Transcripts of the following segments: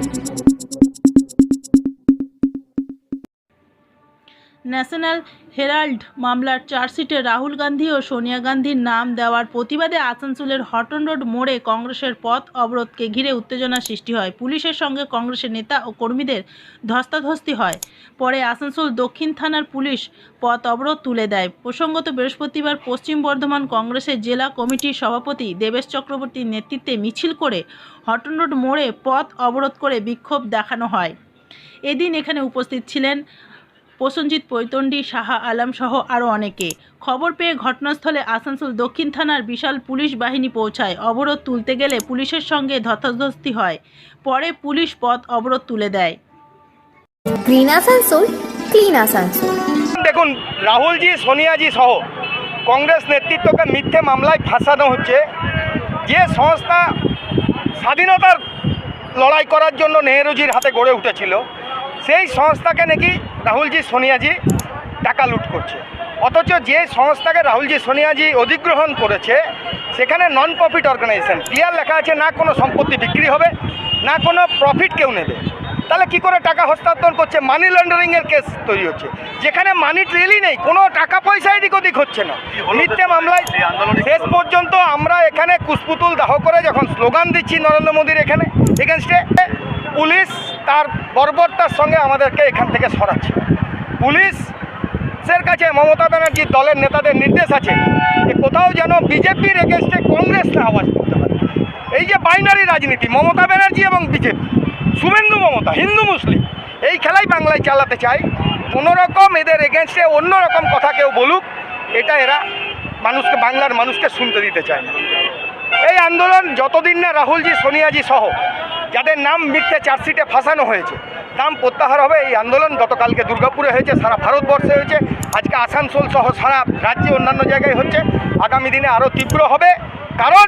Thank you. National Herald মামলার চার্জশিটে রাহুল গান্ধী ও সোনিয়া গান্ধীর নাম দেওয়ার প্রতিবাদে আসানসোলের হটন রোড মোড়ে কংগ্রেসের পথ অবরোধকে ঘিরে উত্তেজনা সৃষ্টি হয়। পুলিশের সঙ্গে কংগ্রেসের নেতা ও কর্মীদের ধস্তাধস্তি হয়। পরে আসানসোল দক্ষিণ থানার পুলিশ পথ অবরোধ তুলে দেয়। প্রসঙ্গত বৃহস্পতিবার পশ্চিম বর্ধমান কংগ্রেসের জেলা কমিটির সভাপতি দেবেশ চক্রবর্তীর নেতৃত্বে মিছিল করে হটন রোড মোড়ে পথ অবরোধ করে বিক্ষোভ দেখানো হয়। এদিন এখানে উপস্থিত ছিলেন প্রসঞ্জিৎ পৈতন্ডি সাহা আলম সহ আরও অনেকে। খবর পেয়ে ঘটনাস্থলে আসানসোল দক্ষিণ থানার বিশাল পুলিশ বাহিনী পৌঁছায়। অবরোধ তুলতে গেলে পুলিশের সঙ্গে ধস্তাধস্তি হয়। পরে পুলিশ পথ অবরোধ তুলে দেয়। Green Asansol clean Asansol. দেখুন রাহুলজি সোনিয়াজি সহ কংগ্রেস নেতৃত্বকে মিথ্যে মামলায় ফাঁসানো হচ্ছে। যে সংস্থা স্বাধীনতার লড়াই করার জন্য নেহরুজির হাতে গড়ে উঠেছিল সেই সংস্থাকে নাকি রাহুলজি সোনিয়াজি টাকা লুট করছে। অথচ যে সংস্থাকে রাহুলজি সোনিয়াজি অধিগ্রহণ করেছে সেখানে নন প্রফিট অর্গানাইজেশন ক্লিয়ার লেখা আছে না কোনো সম্পত্তি বিক্রি হবে না কোনো প্রফিট কেউ নেবে। তাহলে কি করে টাকা হস্তান্তর করছে? মানি লন্ডারিংয়ের কেস তৈরি হচ্ছে। যেখানে মানি ট্রেলই নেই কোনো টাকা পয়সা এদিক ওদিক হচ্ছে না। মিথ্যে মামলায় শেষ পর্যন্ত আমরা এখানে কুসপুতুল দাহ করে যখন স্লোগান দিচ্ছি নরেন্দ্র মোদীর এখানে এগেনস্টে পুলিশ তার বর্বরতার সঙ্গে আমাদেরকে এখান থেকে সরাচ্ছে। পুলিশের কাছে মমতা ব্যানার্জির দলের নেতাদের নির্দেশ আছে যে কোথাও যেন বিজেপির এগেনস্টে কংগ্রেস না আওয়াজ করতে পারে এই যে বাইনারি রাজনীতি, মমতা ব্যানার্জি এবং বিজেপি, শুভেন্দু মমতা, হিন্দু মুসলিম, এই খেলাই বাংলায় চালাতে চায়। কোনোরকম এদের এগেনস্টে অন্য রকম কথা কেউ বলুক, এটা এরা মানুষকে, বাংলার মানুষকে শুনতে দিতে চায় না। এই আন্দোলন যতদিন না রাহুলজি, সোনিয়াজি সহ যাদের নাম মিথ্যে চার্জশিটে ফাঁসানো হয়েছে। নাম প্রত্যাহার হবে এই আন্দোলন। গতকালকে দুর্গাপুরে হয়েছে, সারা ভারতবর্ষে হয়েছে। আজকে আসানসোল সহ সারা রাজ্যে অন্যান্য জায়গায় হচ্ছে। আগামী দিনে আরও তীব্র হবে। কারণ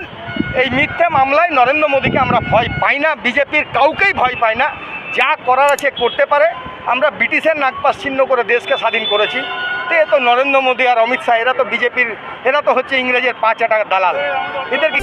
এই মিথ্যে মামলায় নরেন্দ্র মোদীকে আমরা ভয় পাই না, বিজেপির কাউকেই ভয় পাই না। যা করার আছে করতে পারে। আমরা ব্রিটিশের নাগপাস ছিন্ন করে দেশকে স্বাধীন করেছি। তো এ তো নরেন্দ্র মোদী আর অমিত শাহ, এরা তো বিজেপির, এরা তো হচ্ছে ইংরেজের পাঁচ টাকা দালাল। এদেরকে